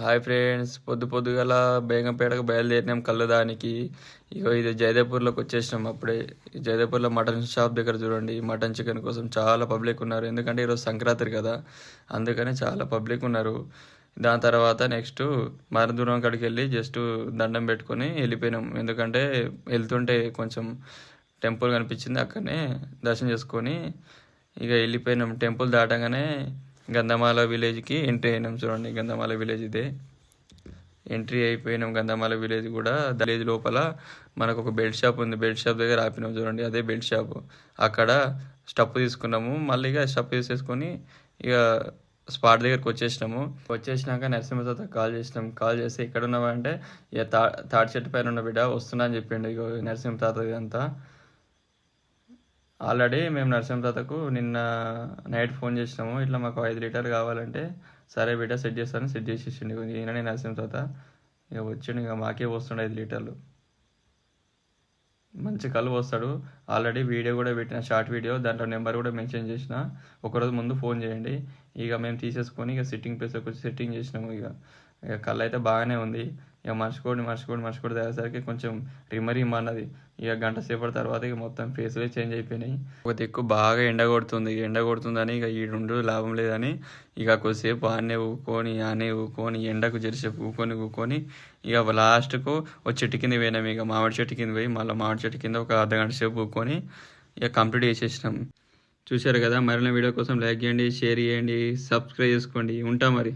Hi friends పొద్దు పొద్దుగల బేగంపేటకు బయలుదేరినాం కళ్ళదానికి. ఇగో ఇది జయదేపూర్లోకి వచ్చేసినాం అప్పుడే. జయదేపూర్లో మటన్ షాప్ దగ్గర చూడండి. మటన్ చికెన్ కోసం చాలా పబ్లిక్ ఉన్నారు. ఎందుకంటే ఈరోజు సంక్రాంతి కదా. అందుకని చాలా పబ్లిక్ ఉన్నారు. దాని తర్వాత నెక్స్ట్ మరదూరం కాడికి వెళ్ళి జస్ట్ దండం పెట్టుకొని వెళ్ళిపోయినాం. ఎందుకంటే వెళ్తుంటే కొంచెం టెంపుల్ కనిపించింది. అక్కడనే దర్శనం చేసుకొని ఇక వెళ్ళిపోయినాం. టెంపుల్ దాటగానే గంధమాల విలేజ్కి ఎంట్రీ అయినాం చూడండి గంధమాల విలేజ్ ఇదే. ఎంట్రీ అయిపోయినాం గంధమాల విలేజ్ కూడా. విలేజ్ లోపల మనకు ఒక బెల్ట్ షాప్ ఉంది. బెల్ట్ షాప్ దగ్గర ఆపినాం చూడండి అదే బెల్ట్ షాప్. అక్కడ స్టప్ తీసుకున్నాము. మళ్ళీ ఇక స్టప్ తీసేసుకొని ఇక స్పాట్ దగ్గరికి వచ్చేసినాము. వచ్చేసినాక నరసింహ కాల్ చేసినాం. కాల్ చేస్తే ఎక్కడ ఉన్నావా అంటే ఇక తా తాడి చెట్టు పైన ఉన్న బిడ్డ వస్తున్నా అని చెప్పిండు ఇక నరసింహ తాత అంతా. ఆల్రెడీ మేము నరసింహ తాతకు నిన్న నైట్ ఫోన్ చేసినాము. ఇట్లా మాకు ఐదు లీటర్లు కావాలంటే సరే బిడ్డ సెట్ చేస్తాను సెట్ చేసేసిండు. ఈయననే నరసింహ తాత ఇక వచ్చిండు ఇక మాకే పోస్తుండే ఐదు లీటర్లు. మంచి కళ్ళు వస్తాడు ఆల్రెడీ వీడియో కూడా పెట్టిన షార్ట్ వీడియో. దాంట్లో నెంబర్ కూడా మెన్షన్ చేసిన. ఒకరోజు ముందు ఫోన్ చేయండి. ఇక మేము తీసేసుకొని ఇక సిట్టింగ్ ప్లేస్లోకి వచ్చి సెట్టింగ్ చేసినాము ఇక ఇక కళ్ళు అయితే బాగానే ఉంది. ఇక మర్చిపోండి మర్చిపోండి మర్చిపోండి తగ్గేసరికి కొంచెం రిమరీ మన్నది అన్నది. ఇక గంట సేపటి తర్వాత ఇక మొత్తం ఫేస్లే చేంజ్ అయిపోయినాయి. ఒక దిక్కు బాగా ఎండ కొడుతుంది ఎండ కొడుతుందని ఇక ఈ రెండు లాభం లేదని ఇక కొద్దిసేపు ఆనే ఊకొని ఆనే ఊకొని ఎండకు జరిసేపు ఊకొని ఊకొని ఇక లాస్ట్కు ఒక చెట్టు కింద పోయినాం ఇక మామిడి చెట్టు కింద పోయి మళ్ళీ మామిడి చెట్టు కింద ఒక అర్ధ గంట సేపు ఊకొని ఇక కంప్లీట్ చేసేసినాం. చూశారు కదా? మరిన్న వీడియో కోసం లైక్ చేయండి షేర్ చేయండి సబ్స్క్రైబ్ చేసుకోండి. ఉంటా మరి.